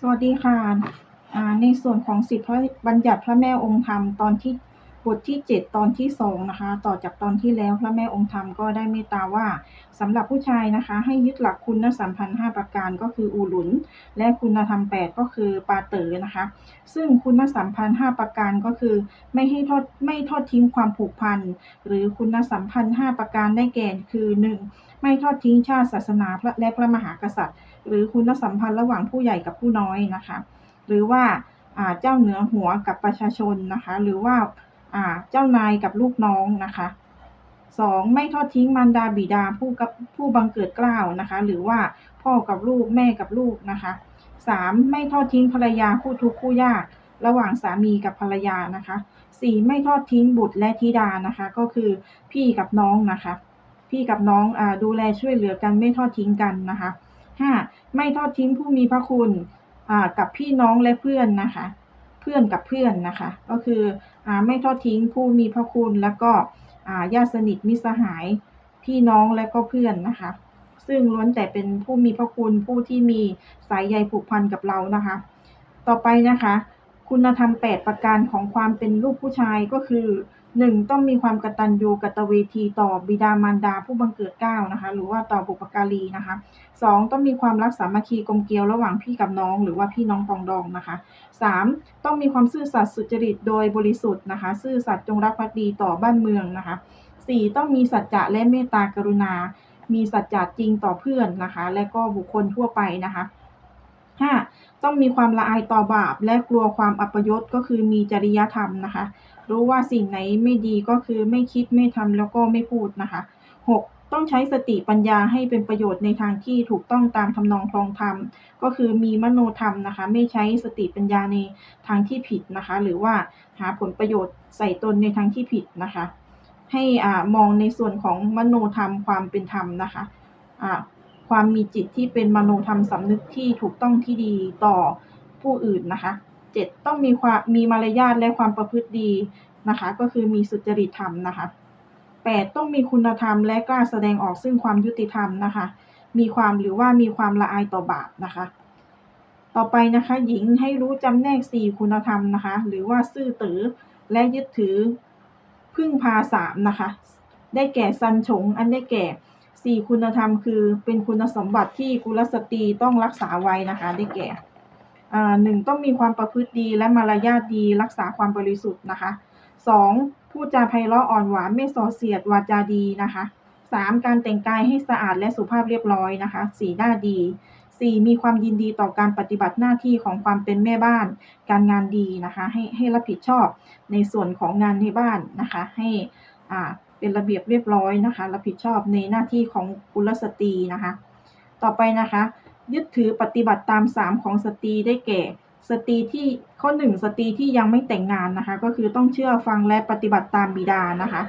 สวัสดีค่ะ ในส่วนของสิทธิพระบัญญัติพระแม่องค์ธรรมตอนที่บทที่ 7 ตอนที่2นะคะ ต่อจากตอนที่แล้วพระแม่องค์ธรรมก็ได้เมตตาว่าสำหรับผู้ชายนะคะ ให้ยึดหลักคุณสัมพันธ์5ประการก็คืออูหลุน และคุณธรรม 8 ก็คือปาเต๋อนะคะ ซึ่งคุณสัมพันธ์5ประการก็คือ ไม่ให้ทอดไม่ทอดทิ้งความผูกพันหรือคุณสัมพันธ์5ประการได้แก่คือ 1. ไม่ทอดทิ้งชาติศาสนาและพระมหากษัตริย์ หรือคุณสัมพันธ์ระหว่างผู้ใหญ่กับผู้น้อยนะคะ หรือว่าเจ้าเหนือหัวกับประชาชนนะคะ หรือว่าเจ้านายกับลูกน้องนะคะสองไม่ทอดทิ้งมารดาบิดาผู้กับผู้บังเกิดกล้าวนะคะ หรือว่าพ่อกับลูกแม่กับลูกนะคะสามไม่ทอดทิ้งภรรยาคู่ทุกข์คู่ยาก ระหว่างสามีกับภรรยานะคะสี่ไม่ทอดทิ้งบุตรและธิดานะคะ ก็คือพี่กับน้องนะคะ พี่กับน้องอดูแลช่วยเหลือกันไม่ทอดทิ้งกันนะคะห้า ไม่ทอดทิ้งผู้มีพระคุณกับพี่น้องและเพื่อนนะคะ เพื่อนกับเพื่อนนะคะ ก็คืออไม่ทอดทิ้งผู้มีพระคุณแล้วก็ญาติสนิทมิสหายพี่น้องและก็เพื่อนนะคะ ซึ่งล้วนแต่เป็นผู้มีพระคุณผู้ที่มีสายใยผูกพันกับเรานะคะ ต่อไปนะคะ คุณธรรม 8 ประการของความเป็นลูกผู้ชายก็คือ 1. ต้องมีความกตัญญูกตเวทีต่อบิดามารดาผู้บังเกิดเกล้านะคะหรือว่าต่อบุปการีนะคะ 2. ต้องมีความรักสามัคคีกลมเกลียวระหว่างพี่กับน้อง หรือว่าพี่น้องปองดองนะคะ 3. ต้องมีความซื่อสัตย์สุจริตโดยบริสุทธิ์นะคะซื่อสัตย์จงรักภักดีต่อบ้านเมืองนะคะ 4. ต้องมีสัจจะและเมตตากรุณา มีสัจจะจริงต่อเพื่อนนะคะ และก็บุคคลทั่วไปนะคะ 5. ต้องมีความละอายต่อบาปและกลัวความอัปยศก็คือมีจริยธรรมนะคะ รู้ว่าสิ่งไหนไม่ดีก็คือไม่คิดไม่ทำแล้วก็ไม่พูดนะคะ 6. ต้องใช้สติปัญญาให้เป็นประโยชน์ในทางที่ถูกต้องตามทำนองครองธรรม ก็คือมีมโนธรรมนะคะ ไม่ใช้สติปัญญาในทางที่ผิดนะคะ หรือว่าหาผลประโยชน์ใส่ตนในทางที่ผิดนะคะ ให้อ่ามองในส่วนของมโนธรรมความเป็นธรรมนะคะอ่าความมีจิตที่เป็นมโนธรรมสำนึกที่ถูกต้องที่ดีต่อผู้อื่นนะคะเจ็ดต้องมีความมีมารยาทและความประพฤติดี นะคะ ก็คือมีสุจริตธรรมนะคะแปดต้องมีคุณธรรมและกล้าแสดงออกซึ่งความยุติธรรมนะคะ มีความหรือว่ามีความละอายต่อบาปนะคะ ต่อไปนะคะหญิงให้รู้จำแนกสี่คุณธรรมนะคะ หรือว่าซื่อตือและยึดถือพึ่งพาสามนะคะ ได้แก่สันฉง อันได้แก่สี่คุณธรรม คือเป็นคุณสมบัติที่กุลสตรีต้องรักษาไว้นะคะ ได้แก่หนึ่งต้องมีความประพฤติดีและมารยาทดีรักษาความบริสุทธิ์นะคะ สองพูดจาไพเราะอ่อนหวานไม่ส่อเสียดวาจาดีนะคะสามการแต่งกายให้สะอาดและสุภาพเรียบร้อยนะคะ สี่หน้าดีสี่มีความยินดีต่อการปฏิบัติหน้าที่ของความเป็นแม่บ้าน การงานดีนะคะ ให้ให้รับผิดชอบในส่วนของงานในบ้านนะคะ ให้อ่าเป็นระเบียบเรียบร้อยนะคะ รับผิดชอบในหน้าที่ของกุลสตรีนะคะ ต่อไปนะคะ ยึดถือปฏิบัติตามสามของสตรีได้แก่ สตรีที่ข้อหนึ่งสตรีที่ยังไม่แต่งงานนะคะ ก็คือต้องเชื่อฟังและปฏิบัติตามบิดานะคะ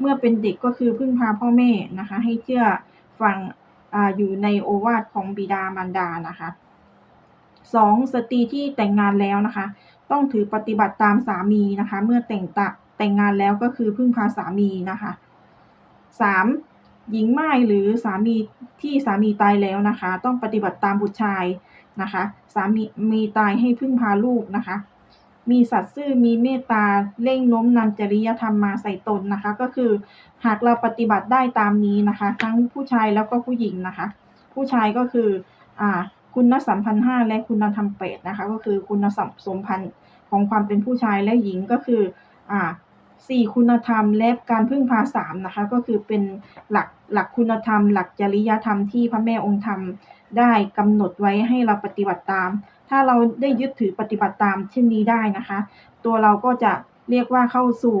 เมื่อเป็นเด็กก็คือพึ่งพาพ่อแม่นะคะ ให้เชื่อฟังออยู่ในโอวาทของบิดามารดานะคะสองสตรีที่แต่งงานแล้วนะคะ ต้องถือปฏิบัติตามสามีนะคะ เมื่อแต่งตะแต่งงานแล้วก็คือพึ่งพาสามีนะคะสามหญิงไม้หรือสามีที่สามีตายแล้วนะคะ ต้องปฏิบัติตามบุตรชาย นะคะ สามีมีตายให้พึ่งพาลูกนะคะ มีสัตย์ซื่อมีเมตตาเร่งน้มนำจริยธรรมมาใส่ตนนะคะ ก็คือหากเราปฏิบัติได้ตามนี้นะคะ ทั้งผู้ชายแล้วก็ผู้หญิงนะคะ ผู้ชายก็คืออ่าคุณสัมพันธ์ห้าและคุณธรรมแปดนะคะ ก็คือคุณสมพันธ์ของความเป็นผู้ชายและหญิงก็คืออ่าสี่คุณธรรมและการพึ่งพาสามนะคะ ก็คือเป็นหลักหลักคุณธรรม หลักจริยธรรมที่พระแม่องค์ธรรม ได้กำหนดไว้ให้เราปฏิบัติตาม ถ้าเราได้ยึดถือปฏิบัติตามเช่นนี้ได้นะคะ ตัวเราก็จะเรียกว่าเข้าสู่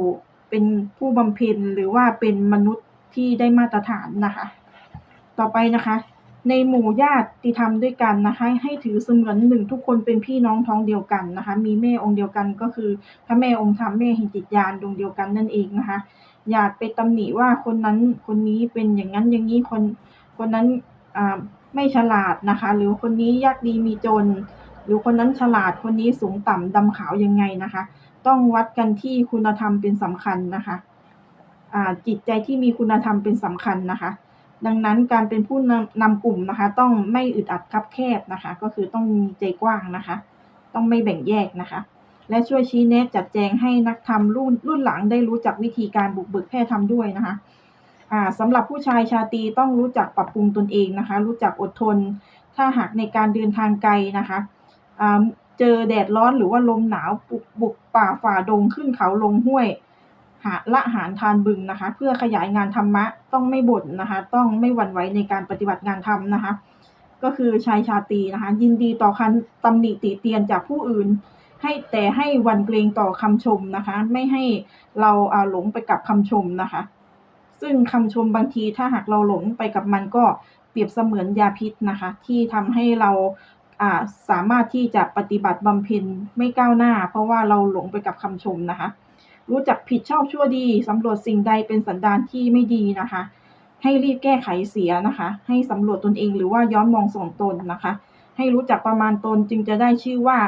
เป็นผู้บำเพ็ญหรือว่าเป็นมนุษย์ที่ได้มาตรฐานนะคะ ต่อไปนะคะ ในหมู่ญาติธรรมด้วยกันนะคะ ให้ถือเสมือนหนึ่งทุกคนเป็นพี่น้องท้องเดียวกันนะคะ มีแม่องค์เดียวกันก็คือพระแม่องค์ธรรมแม่แห่งจิตญาณดวงเดียวกันนั่นเองนะคะอย่าไปตำหนิว่าคนนั้นคนนี้เป็นอย่างนั้นอย่างนี้คนคนนั้นอ่า ไม่ฉลาดนะคะ หรือคนนี้ยากดีมีจน หรือคนนั้นฉลาดคนนี้สูงต่ำดำขาวยังไงนะคะ ต้องวัดกันที่คุณธรรมเป็นสำคัญนะคะจิตใจที่มีคุณธรรมเป็นสำคัญนะคะ ดังนั้นการเป็นผู้นำนำกลุ่มนะคะ ต้องไม่อึดอัดคับแคบนะคะ ก็คือต้องมีใจกว้างนะคะ ต้องไม่แบ่งแยกนะคะและช่วยชี้แนะจัดแจงให้นักธรรมรุ่นรุ่นหลังได้รู้จักวิธีการบุกเบิกแพทย์ทำด้วยนะคะ อ่าสำหรับผู้ชายชาตรีต้องรู้จักปรับปรุงตนเองนะคะ รู้จักอดทน ถ้าหากในการเดินทางไกลนะคะอ่าเจอแดดร้อนหรือว่าลมหนาวบุกบุกป่าฝ่าดงขึ้นเขาลงห้วย หาละหารทานบึงนะคะ เพื่อขยายงานธรรมะต้องไม่บ่นนะคะ ต้องไม่หวั่นไหวในการปฏิบัติงานธรรมนะคะ ก็คือชายชาตรีนะคะ ยินดีต่อคันตำหนิติเตียนจากผู้อื่น ให้แต่ให้วันเกรงต่อคำชมนะคะ ไม่ให้เราอ่าหลงไปกับคำชมนะคะ ซึ่งคำชมบางทีถ้าหากเราหลงไปกับมันก็เปรียบเสมือนยาพิษนะคะ ที่ทำให้เราสามารถที่จะปฏิบัติบำเพ็ญไม่ก้าวหน้า เพราะว่าเราหลงไปกับคำชมนะคะ รู้จักผิดชอบชั่วดีสำรวจสิ่งใดเป็นสันดานที่ไม่ดีนะคะ ให้รีบแก้ไขเสียนะคะ ให้สำรวจตนเองหรือว่าย้อนมองส่วนตนนะคะ ให้รู้จักประมาณตนจึงจะได้ชื่อว่า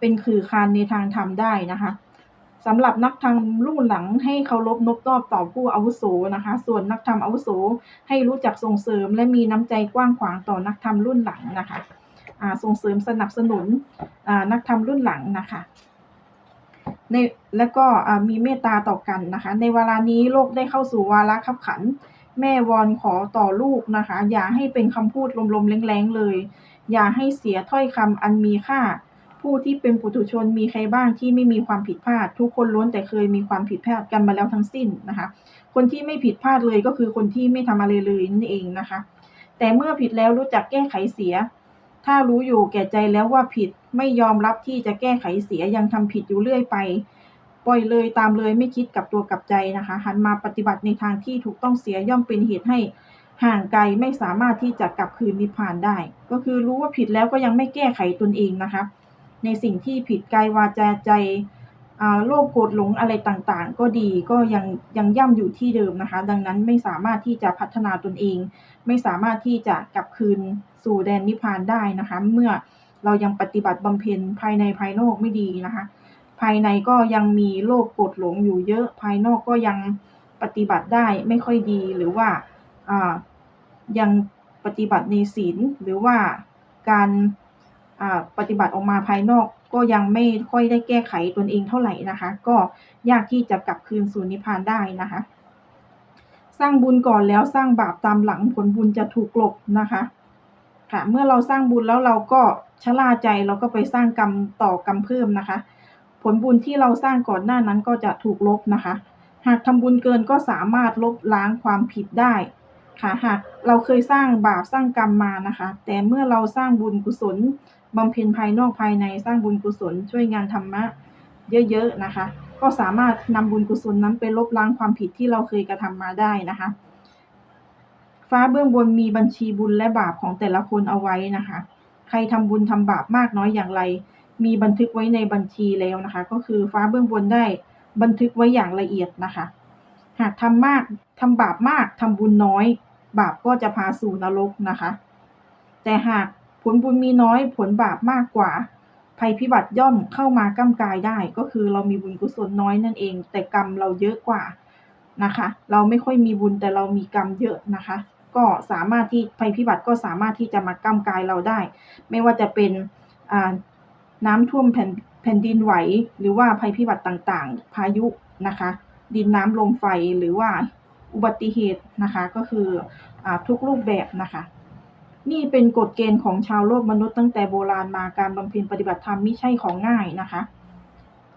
เป็นคือคานในทางธรรมได้นะคะ สำหรับนักธรรมรุ่นหลังให้เคารพนบนอบต่อผู้อาวุโสนะคะ ส่วนนักธรรมอาวุโสให้รู้จักส่งเสริม และมีน้ำใจกว้างขวางต่อนักธรรมรุ่นหลังนะคะส่งเสริมสนับสนุนนักธรรมรุ่นหลังนะคะในและก็มีเมตตาต่อกันนะคะ ในเวลานี้โลกได้เข้าสู่วาระขับขัน แม่วอนขอต่อลูกนะคะ อย่าให้เป็นคำพูดลมๆแรงๆเลย อย่าให้เสียถ้อยคำอันมีค่า ผู้ที่เป็นปุถุชนมีใครบ้างที่ไม่มีความผิดพลาด ทุกคนล้วนแต่เคยมีความผิดพลาดกันมาแล้วทั้งสิ้นนะคะ คนที่ไม่ผิดพลาดเลยก็คือคนที่ไม่ทำอะไรเลยนั่นเองนะคะ แต่เมื่อผิดแล้วรู้จักแก้ไขเสีย ถ้ารู้อยู่แก่ใจแล้วว่าผิดไม่ยอมรับที่จะแก้ไขเสียยังทำผิดอยู่เรื่อยไปปล่อยเลยตามเลยไม่คิดกลับตัวกลับใจนะคะหันมาปฏิบัติในทางที่ถูกต้องเสียย่อมเป็นเหตุให้ห่างไกลไม่สามารถที่จะกลับคืนนิพพานได้ ก็คือรู้ว่าผิดแล้วก็ยังไม่แก้ไขตนเองนะคะ ในสิ่งที่ผิดกายวาจาใจโลภโกรธหลงอะไรต่างๆ ก็ดีก็ยังยังย่ำอยู่ที่เดิมนะคะ ดังนั้นไม่สามารถที่จะพัฒนาตนเอง ไม่สามารถที่จะกลับคืนสู่แดนนิพพานได้นะคะ เมื่อเรายังปฏิบัติบำเพ็ญภายในภายนอกไม่ดีนะคะ ภายในก็ยังมีโลภโกรธหลงอยู่เยอะ ภายนอกก็ยังปฏิบัติได้ไม่ค่อยดีหรือว่ายังปฏิบัติในศีลหรือว่าการ ปฏิบัติออกมาภายนอกก็ยังไม่ค่อยได้แก้ไขตนเองเท่าไหร่นะคะ ก็ยากที่จะกลับคืนสู่นิพพานได้นะคะ สร้างบุญก่อนแล้วสร้างบาปตามหลังผลบุญจะถูกกลบนะคะค่ะเมื่อเราสร้างบุญแล้วเราก็ชะล่าใจเราก็ไปสร้างกรรมต่อกรรมเพิ่มนะคะ ผลบุญที่เราสร้างก่อนหน้านั้นก็จะถูกลบนะคะ หากทำบุญเกินก็สามารถลบล้างความผิดได้ ค่ะหากเราเคยสร้างบาปสร้างกรรมมานะคะ แต่เมื่อเราสร้างบุญกุศลบำเพ็ญภายนอกภายในสร้างบุญกุศล ช่วยงานธรรมะเยอะๆนะคะ ก็สามารถนำบุญกุศลนั้นไปลบล้างความผิดที่เราเคยกระทำมาได้นะคะ ฟ้าเบื้องบนมีบัญชีบุญและบาปของแต่ละคนเอาไว้นะคะ ใครทำบุญทำบาปมากน้อยอย่างไร มีบันทึกไว้ในบัญชีแล้วนะคะ ก็คือฟ้าเบื้องบนได้บันทึกไว้อย่างละเอียดนะคะ หากทำมากทำบาปมากทำบุญน้อย บาปก็จะพาสู่นรกนะคะ แต่หากผลบุญมีน้อยผลบาปมากกว่า ภัยพิบัติย่อมเข้ามาก้ากายได้ ก็คือเรามีบุญกุศลน้อยนั่นเอง แต่กรรมเราเยอะกว่านะคะ เราไม่ค่อยมีบุญแต่เรามีกรรมเยอะนะคะ ก็สามารถที่ภัยพิบัติก็สามารถที่จะมาก้ากายเราได้ ไม่ว่าจะเป็นน้ำท่วมแผ่นแผ่นดินไหว หรือว่าภัยพิบัติต่างๆ พายุนะคะ ดินน้ำลมไฟหรือว่า อุบัติเหตุนะคะก็คืออทุกรูปแบบนะคะ นี่เป็นกฎเกณฑ์ของชาวโลกมนุษย์ตั้งแต่โบราณมาการบำเพ็ญปฏิบัติธรรมไม่ใช่ของง่ายนะคะ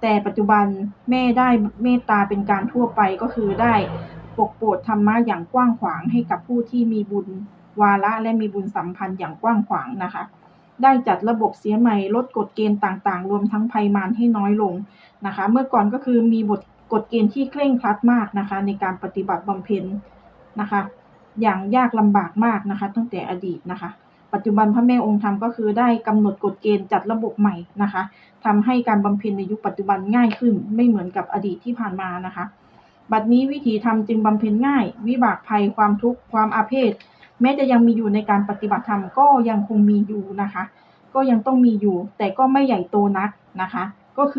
แต่ปัจจุบันแม่ได้เมตตาเป็นการทั่วไปก็คือได้ปกโปรดธรรมะอย่างกว้างขวางให้กับผู้ที่มีบุญวาระและมีบุญสัมพันธ์อย่างกว้างขวางนะคะ ได้จัดระบบเสียใหม่ลดกฎเกณฑ์ต่างๆ รวมทั้งภัยมารให้น้อยลงนะคะ เมื่อก่อนก็คือมีบท กฎเกณฑ์ที่เคร่งครัดมากนะคะ ในการปฏิบัติบำเพ็ญนะคะ อย่างยากลำบากมากนะคะ ตั้งแต่อดีตนะคะ ปัจจุบันพระแม่องค์ธรรมก็คือได้กำหนดกฎเกณฑ์จัดระบบใหม่นะคะทำให้การบำเพ็ญในยุคปัจจุบันง่ายขึ้น ไม่เหมือนกับอดีตที่ผ่านมานะคะ บัดนี้วิถีธรรมจึงบำเพ็ญง่าย วิบากภัยความทุกข์ความอาเพศแม้จะยังมีอยู่ในการปฏิบัติธรรมก็ยังคงมีอยู่นะคะ ก็ยังต้องมีอยู่ แต่ก็ไม่ใหญ่โตนักนะคะ